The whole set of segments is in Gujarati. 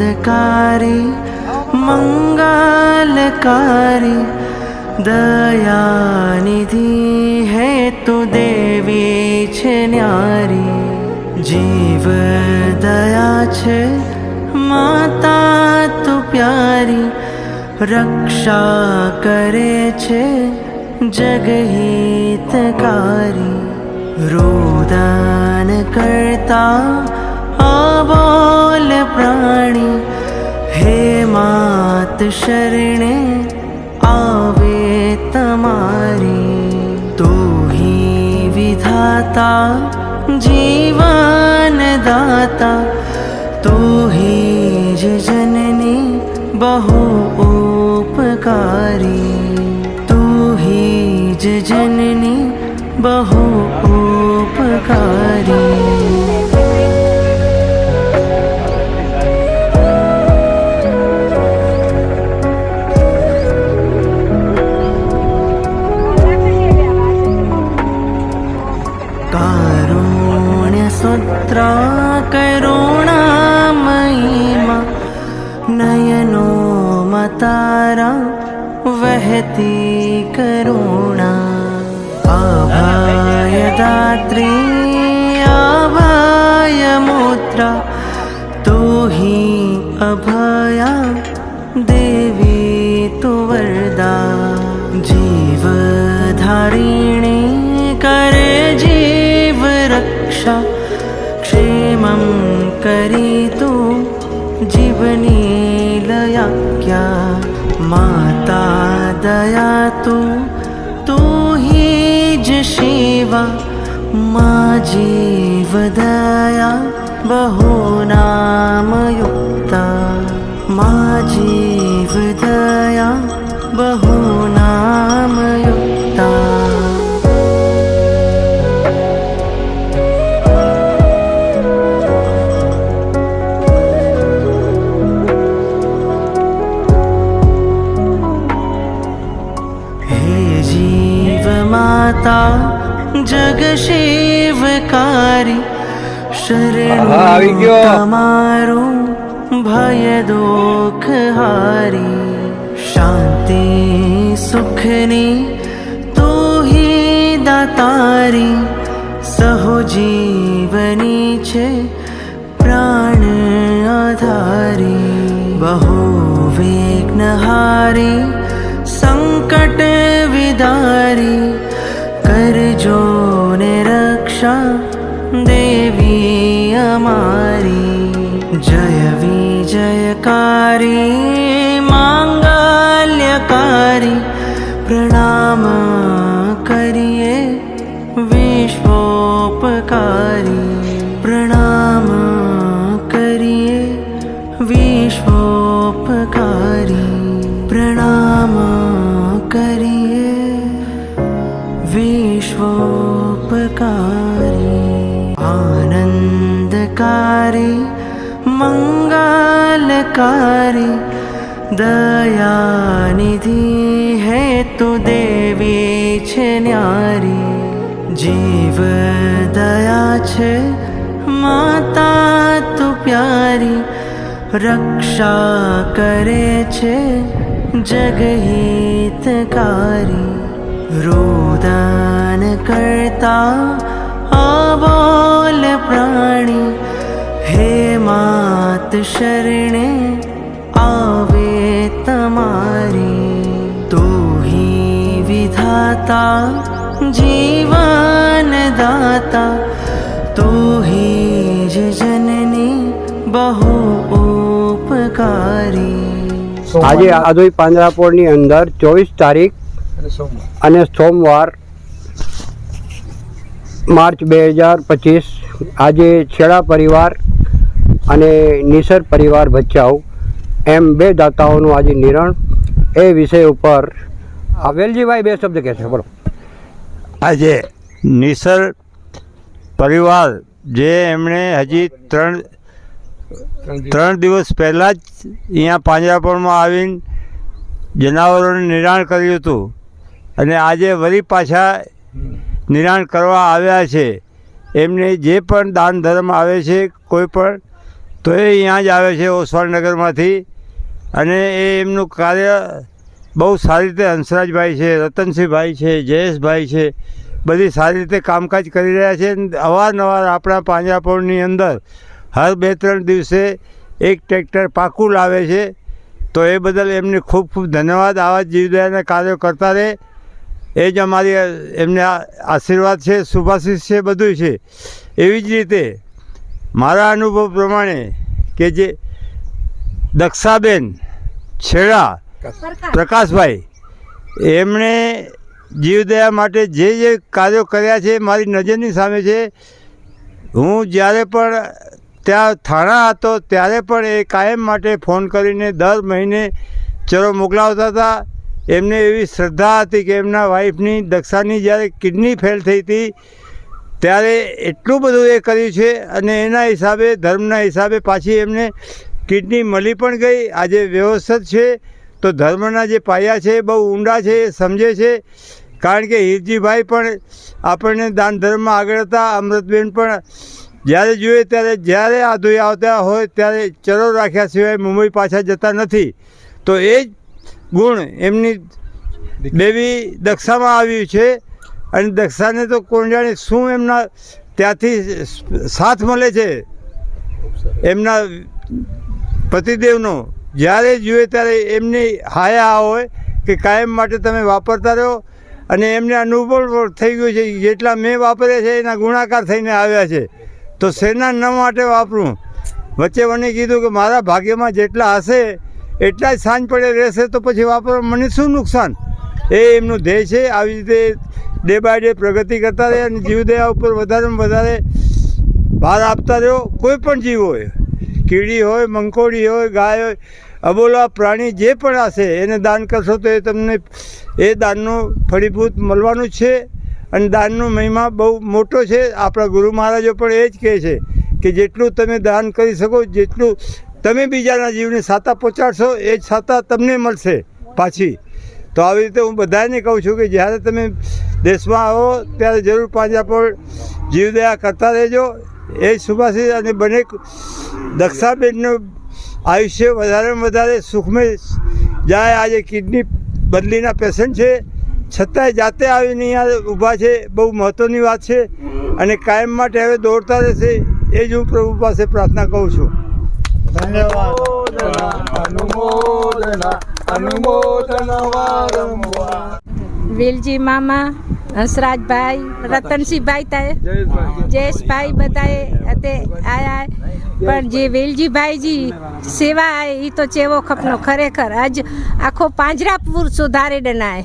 આનંદકારી મંગલકારી દયાનિધિ હે તું દેવી છે ન્યારી જીવ દયા છે માતા તો પ્યારી રક્ષા કરે છે જગહિતકારી રોદન કરતા आबोल प्राणी हे मात शरणे आवे तमारी। तू ही विधाता जीवन दाता तू ही जननी बहु उपकारी। तू ही जननी बहु ऊ वहति करुणा। अभयदात्री अभयमुद्रा तु हि अभया देवी तु वरदा। जीवधारिणी करे जीव रक्षा। क्षेमं करीतु जीवनीलयाख्या दया तु हि ज शिवा मा जीवदया बहु नामयुक्ता। मा जीवदया बहु શિવકારી શરણ આવી ગયો. તમારું ભય દુઃખ હારી. શાંતિ સુખની તો હી દાતારી. સહો છે પ્રાણ આધારી. બહુ વિઘ્નહારી સંકટ વિદારી. કરજો देवी अमारी। जय विजयकारी माङ्गल्यकारी प्रणाम। परोपकारी आनन्दकारी मङ्गलकारी दयानिधि है तु न्यारी। जीव दया माता तु प्यारी। रक्षा करे जगहितकारी। રોદન કરતા અબોલ પ્રાણી હે માત શરણે આવે તમારી તું વિધાતા જીવન દાતા તું જ જનની બહુ ઉપકારી આજે આદોઈ પાંજરાપોળની અંદર ચોવીસ તારીખ અને સોમવાર. માર્ચ બે હજાર પચીસ આજે છેડા પરિવાર અને નિસર પરિવાર ભચાઉ એમ બે દાતાઓનું આજે નિરણ. એ વિષય ઉપર વેલજીભાઈ બે શબ્દ કહેશે બોલો. આજે નિસર પરિવાર જે એમણે હજી ત્રણ ત્રણ દિવસ પહેલાં જ અહીંયા પાંજરાપોળમાં આવીને જનાવરોનું નિરાણ કર્યું હતું. અને આજે વળી પાછા નિરાણ કરવા આવ્યા છે. એમને જે પણ દાન ધર્મ આવે છે, કોઈ પણ, તો એ અહીંયા જ આવે છે ઓસવાળનગરમાંથી અને એ એમનું કાર્ય બહુ સારી રીતે હંસરાજભાઈ છે, રતનસિંહભાઈ છે, જયેશભાઈ છે, બધી સારી રીતે કામકાજ કરી રહ્યા છે. અવારનવાર આપણા પાંજરાપોળની અંદર હર બે ત્રણ દિવસે એક ટ્રેક્ટર પાકું લાવે છે. તો એ બદલ એમને ખૂબ ખૂબ ધન્યવાદ. આવા જીવદયાના કાર્યો કરતા રહે. એ જ અમારી એમને આશીર્વાદ છે શુભાશીષ છે બધું છે. એવી જ રીતે મારા અનુભવ પ્રમાણે કે જે દક્ષાબેન છેડા પ્રકાશભાઈ એમણે જીવદયા માટે જે જે કાર્યો કર્યા છે મારી નજરની સામે છે. હું જ્યારે પણ ત્યાં થાણા હતો ત્યારે પણ એ કાયમ માટે ફોન કરીને દર મહિને ચરો મોકલાવતા હતા. એમને એવી શ્રદ્ધા હતી કે એમના વાઈફની દક્ષાની જ્યારે કિડની ફેલ થઈ હતી, ત્યારે એટલું બધું એ કર્યું છે અને એના હિસાબે, ધર્મના હિસાબે પાછી એમને કિડની મળી પણ ગઈ. આજે વ્યવસ્થિત છે. તો ધર્મના જે પાયા છે બહુ ઊંડા છે, એ સમજે છે. કારણ કે હિરજીભાઈ પણ આપણને દાન ધર્મમાં આગળ હતા. અમૃતબેન પણ જ્યારે જોઈએ ત્યારે જ્યારે આધુઈ આવતા હોય ત્યારે ચરો રાખ્યા સિવાય મુંબઈ પાછા જતા નથી. તો એ જ ગુણ એમની દેવી દક્ષામાં આવ્યું છે અને દક્ષાને તો કોણ જાણે શું એમના ત્યાંથી સાથ મળે છે? એમના પતિદેવનો. જ્યારે જોઈએ ત્યારે એમની હાયા હોય કે કાયમ માટે તમે વાપરતા રહો અને એમને અનુભવ થઈ ગયું છે. જેટલા મેં વાપર્યા છે એના ગુણાકાર થઈને આવ્યા છે. તો શેના ન માટે વાપરું. વચ્ચે મને કીધું કે મારા ભાગ્યમાં જેટલા હશે એટલા જ સાંજ પડે રહેશે તો પછી વાપરવા મને શું નુકસાન? એ એમનું ધ્યેય છે. આવી રીતે ડે બાય ડે પ્રગતિ કરતા રહે અને જીવદયા ઉપર વધારેમાં વધારે ભાર આપતા રહ્યો. કોઈ પણ જીવ હોય, કીડી હોય, મંકોડી હોય, ગાય હોય, અબોલા, પ્રાણી જે પણ હશે, એને દાન કરશો તો એ તમને, એ દાનનું ફળીભૂત મળવાનું છે. અને દાનનો મહિમા બહુ મોટો છે. આપણા ગુરુ મહારાજો પણ એ જ કહે છે કે જેટલું તમે દાન કરી શકો, જેટલું તમે બીજાના જીવને સાતા પહોંચાડશો, એ જ સાતા તમને મળશે પાછી. તો આવી રીતે હું બધાને કહું છું કે જ્યારે તમે દેશમાં આવો, ત્યારે જરૂર પાંજા પર જીવદયા કરતા રહેજો. એ સુભાષી અને બને દક્ષાબેનનું આયુષ્ય વધારેમાં વધારે સુખમય જાય. આજે કિડની બદલીના પેશન્ટ છે. છતાંય જાતે આવીને અહીંયા ઊભા છે. બહુ મહત્ત્વની વાત છે. અને કાયમ માટે હવે દોડતા રહેશે. એ જ હું પ્રભુ પાસે પ્રાર્થના કહું છું. વેલજી મામા, હંસરાજભાઈ, રતનસિંહભાઈ થાય જયેશભાઈ બધાએ અતે આયા. પણ જે વેલજીભાઈજી સેવા એ તો ચેવો ખપનો ખરેખર. આજ આખો પાંજરાપુર સુધારે ડનાય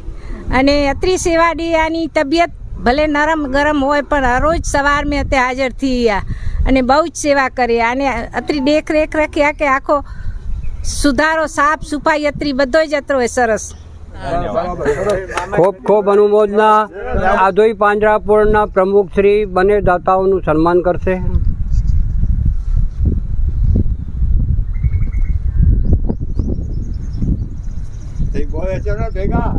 અને અત્રી સેવાડી આની તબિયત ભલે નરમ ગરમ હોય, પણ હરોજ સવાર મેં તે હાજર થઈ ગયા અને બહુ જ સેવા કરી. અને અત્રી દેખરેખ રાખી કે આખો સુધારો સાફ સફાઈ અત્રી બધો જ અત્રો હોય સરસ. ખૂબ ખૂબ અનુમોદના. આધોઈ પાંજરાપુરના પ્રમુખ શ્રી બંને દાતાઓનું સન્માન કરશે. ભેગા?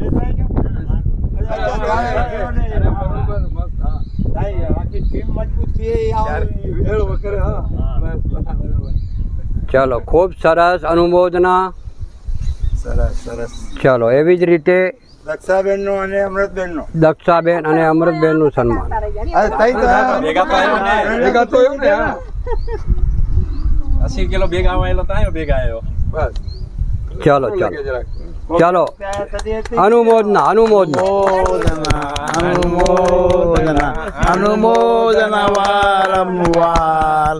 આવે ચલો ખૂબ સરસ અનુમોદના. ચાલો એવી જ રીતે દક્ષાબેનનો અને અમૃતબેનનો. દક્ષાબેન અને અમૃતબેનનું સન્માન. અરે તઈ ભેગા તો એમ ને. હા. અસી કિલો ભેગા આવેલો ત્યાં ભેગા આવ્યો ચલો ચલો. ચલો. અનુમોદના અનુમોદના અનુમોદના અનુમોદના વારંવાર.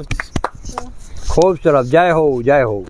ખૂબ સરસ. જય હો જય હો